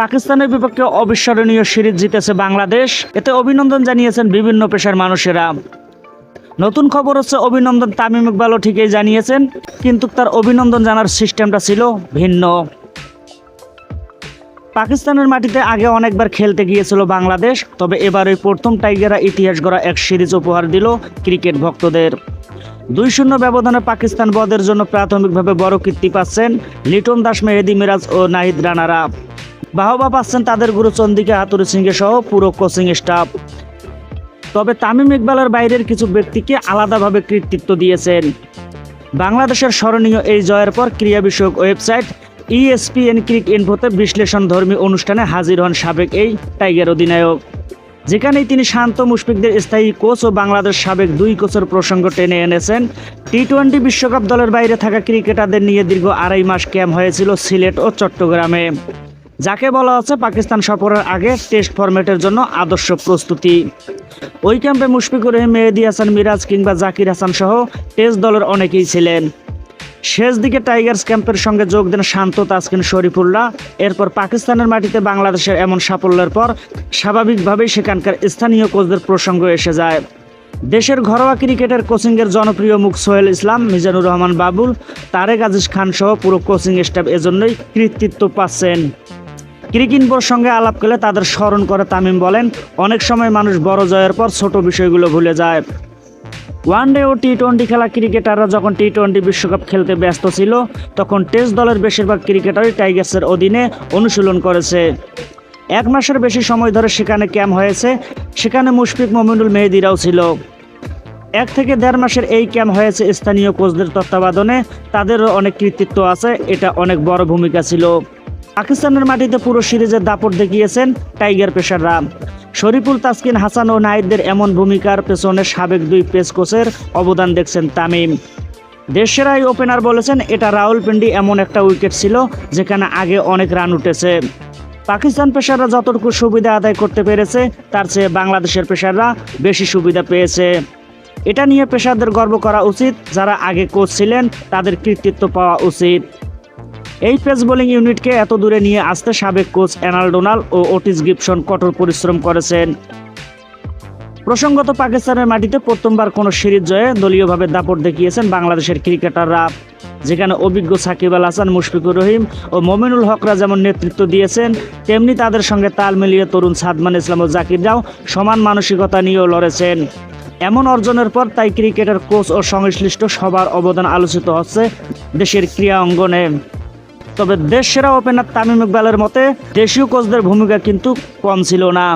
পাকিস্তানের বিপক্ষে অবিস্মরণীয় সিরিজ জিতেছে বাংলাদেশ। এতে অভিনন্দন জানিয়েছেন বিভিন্ন পেশার মানুষেরা। নতুন খবর হচ্ছে অভিনন্দন তামিম ইকবালও ঠিকই জানিয়েছেন, কিন্তু তার অভিনন্দন জানার সিস্টেমটা ছিল ভিন্ন। পাকিস্তানের মাটিতে আগে অনেকবার খেলতে গিয়েছিল বাংলাদেশ, তবে এবার ওই প্রথম টাইগাররা ইতিহাস গড়া এক সিরিজ উপহার দিল ক্রিকেট ভক্তদের। দুই শূন্য ব্যবধানে পাকিস্তান বদের জন্য প্রাথমিকভাবে বড় কীর্তি পাচ্ছেন লিটন দাস, মেহেদি মিরাজ ও নাহিদ রানারা। বাহবা পাচ্ছেন তাদের গুরু চন্দিকা হাতুরি সিংহে সহ পুরো কোচিং স্টাফ। তবে তামিম ইকবালের বাইরের কিছু ব্যক্তিকে আলাদাভাবে কৃতিত্ব দিয়েছেন। বাংলাদেশের স্মরণীয় এই জয়ের পর ক্রীড়া বিষয়ক ওয়েবসাইট ইএসপিএন ক্রিক ইনফোতে বিশ্লেষণ ধর্মী অনুষ্ঠানে হাজির হন সাবেক এই টাইগার অধিনায়ক। যেখানেই তিনি শান্ত মুশফিকদের স্থায়ী কোচ ও বাংলাদেশ সাবেক দুই কোচের প্রসঙ্গ টেনে এনেছেন টি টোয়েন্টি বিশ্বকাপ দলের বাইরে থাকা ক্রিকেটারদের নিয়ে দীর্ঘ আড়াই মাস ক্যাম্প হয়েছিল সিলেট ও চট্টগ্রামে। যাকে বলা হচ্ছে পাকিস্তান সফরের আগে টেস্ট ফরম্যাটের জন্য আদর্শ প্রস্তুতি। ওই ক্যাম্পে মুশফিকুর রহিম, মেহেদি হাসান, মিরাজ কিংবা জাকির হাসান সহ টেস্ট দলের অনেকেই ছিলেন। শেষ দিকে টাইগার্স ক্যাম্পের সঙ্গে যোগ দেন শান্ত তাসকিন শরীফুল্লাহ। এরপর পাকিস্তানের মাটিতে বাংলাদেশের এমন সাফল্যের পর স্বাভাবিকভাবেই সেখানকার স্থানীয় কোচদের প্রসঙ্গ এসে যায়। দেশের ঘরোয়া ক্রিকেটের কোচিংয়ের জনপ্রিয় মুখ সোহেল ইসলাম, মিজানুর রহমান বাবুল, তারেক আজিজ খান সহ পুরো কোচিং স্টাফ এজন্যই কৃতিত্ব পাচ্ছেন। ক্রিকিনবোর সঙ্গে আলাপ করলে তাদের স্মরণ করে তামিম বলেন, অনেক সময় মানুষ বড় জয়ের পর ছোট বিষয়গুলো ভুলে যায়। ওয়ানডে ও টি টোয়েন্টি খেলা ক্রিকেটাররা যখন টি টোয়েন্টি বিশ্বকাপ খেলতে ব্যস্ত ছিল, তখন টেস্ট দলের বেশিরভাগ ক্রিকেটারই টাইগার্সের অধীনে অনুশীলন করেছে। এক মাসের বেশি সময় ধরে সেখানে ক্যাম্প হয়েছে, সেখানে মুশফিক মমিনুল মেহেদিরাও ছিল। এক থেকে দেড় মাসের এই ক্যাম্প হয়েছে স্থানীয় কোচদের তত্ত্বাবধানে, তাদেরও অনেক কৃতিত্ব আছে, এটা অনেক বড় ভূমিকা ছিল। পাকিস্তানের মাটিতে পুরো সিরিজের দাপট দেখিয়েছেন টাইগার পেশাররা শরীফুল তাসকিন, হাসান ও নাহিদদের এমন ভূমিকার পেছনে সাবেক দুই পেস কোচের অবদান দেখছেন তামিম। দেশের এই ওপেনার বলেছেন, এটা রাহুলপিন্ডি এমন একটা উইকেট ছিল যেখানে আগে অনেক রান উঠেছে। পাকিস্তান পেশাররা যতটুকু সুবিধা আদায় করতে পেরেছে, তার চেয়ে বাংলাদেশের পেশাররা বেশি সুবিধা পেয়েছে। এটা নিয়ে পেশাদের গর্ব করা উচিত, যারা আগে কোচ ছিলেন, তাদের কৃতিত্ব পাওয়া উচিত। এই পেস বোলিং ইউনিটকে এত দূরে নিয়ে আসতে সাবেক কোচ অ্যানাল ও ওটিস গিবসন কঠোর পরিশ্রম করেছেন। প্রসঙ্গত পাকিস্তানের মাটিতে প্রথমবার কোনো সিরিজ জয়ে দলীয়ভাবে দাপট দেখিয়েছেন বাংলাদেশের ক্রিকেটাররা, যেখানে অভিজ্ঞ সাকিব আল হাসান, মুশফিকুর রহিম ও মমিনুল হকরা যেমন নেতৃত্ব দিয়েছেন, তেমনি তাদের সঙ্গে তাল মিলিয়ে তরুণ সাদমান ইসলাম ও জাকিররাও সমান মানসিকতা নিয়েও লড়েছেন। এমন অর্জনের পর তাই ক্রিকেটের কোচ ও সংশ্লিষ্ট সবার অবদান আলোচিত হচ্ছে দেশের ক্রীড়া অঙ্গনে। তবে দেশ সেরা ওপেনার তামিম ইকবালের মতে দেশীয় কোচদের ভূমিকা কিন্তু কম ছিল না।